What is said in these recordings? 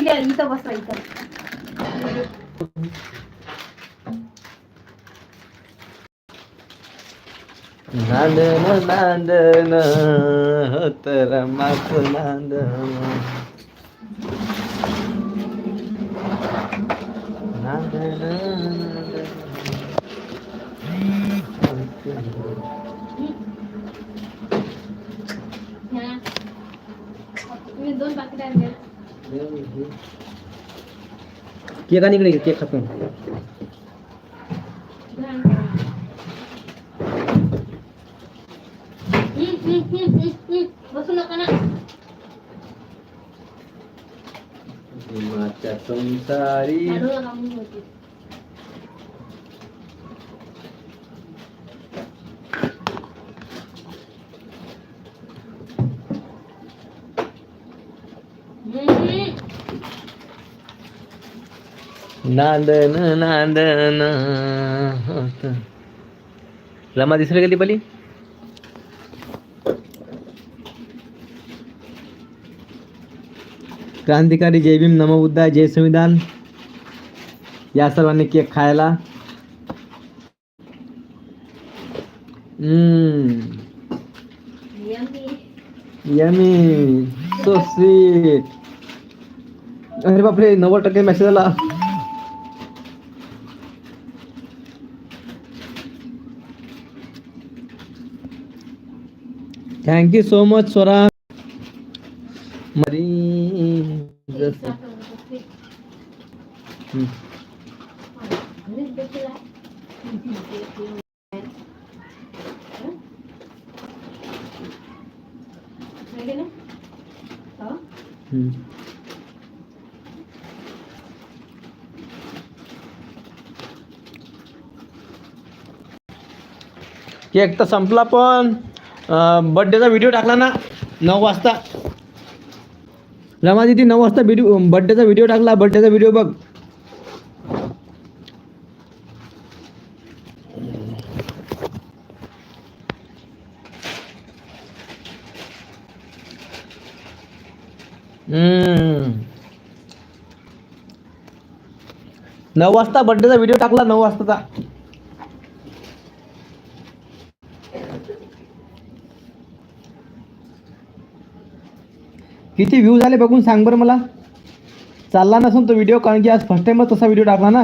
इथे इथं बसा इथं. नांदन नांदन तर मात नांदन नांदन दोन आणले केक आणि इकडे केक खातो बसू नका ना संसारी काढू नका म्हणून होती. हम्म. नांदन नांदन रमा दिसली गेली पली? क्रांतिकारी जय भीम नमो बुद्धा जय संविधान. या सर्वांनी केक खायला. हम्म. यमी. सो स्वीट अरे बापरे नव्वद टक्के मेसेज आला. थँक्यू सो मच स्वरा मरी एक तर संपला पण. बर्थडेचा व्हिडिओ टाकला ना नऊ वाजता. रमा दिदी नऊ वाजता व्हिडिओ बर्थडेचा व्हिडिओ टाकला. बर्थडेचा व्हिडिओ बघ. हम्म. नऊ वाजता बर्थडेचा व्हिडिओ टाकला नऊ वाजताचा. किती व्ह्यू झाले बघून सांग बरं मला. चालला नसून तो व्हिडिओ कारण की आज फर्स्ट टाइमच तसा व्हिडिओ टाकला ना.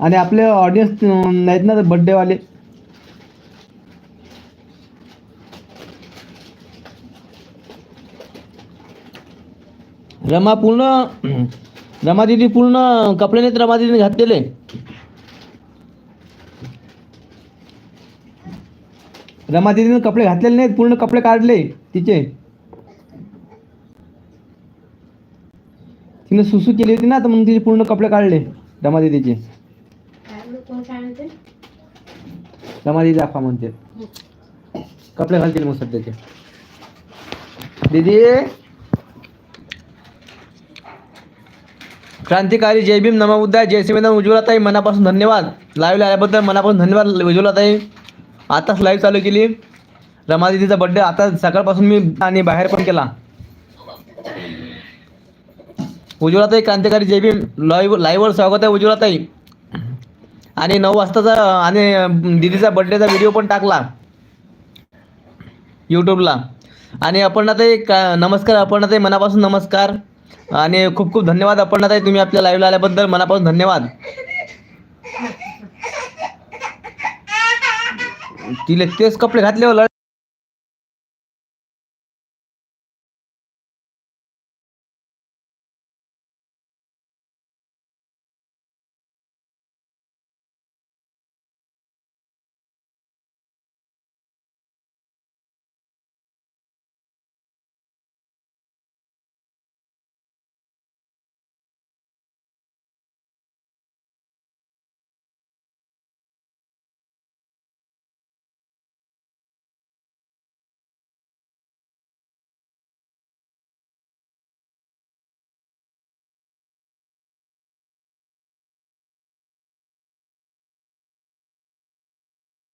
आणि आपले ऑडियन्स नाहीत ना बर्थडेवाले रमा पूर्ण रमा दिदी पूर्ण कपडे नाहीत रमा दिदीने घातलेले. रमा दिदीनं कपडे घातलेले नाहीत पूर्ण कपडे काढले तिचे. तिने सुसू केली होती ना तर मग तिचे पूर्ण कपडे काढले रमा दिदीचे रमा दिदी दाखवा म्हणते. कपडे घालतील मग सध्याचे. दीदी. क्रांतिकारी जय भीम नमो बुद्धा जय संविधान उज्ज्वलाताई मनापासून धन्यवाद. लाईव्ह आल्याबद्दल मनापासून धन्यवाद उज्ज्वलाताई. आताच लाईव्ह चालू केली. रमा दिदीचा बड्डे आता सकाळपासून मी आणि बाहेर पण केला. उज्ज्वलाताई क्रांतिकारी जे बी लाईव्ह लाईव्हवर स्वागत आहे उज्ज्वलाताई. आणि नऊ वाजताचा आणि दिदीचा दीदीचा बड्डेचा व्हिडिओ पण टाकला. यूट्यूबला आणि अपर्णाताई का नमस्कार अपर्णाताई मनापासून नमस्कार. आणि खूप खूप धन्यवाद अपर्णाताई तुम्ही आपल्या लाईव्हला आल्याबद्दल मनापासून धन्यवाद. तिले तेच कपडे घातले हो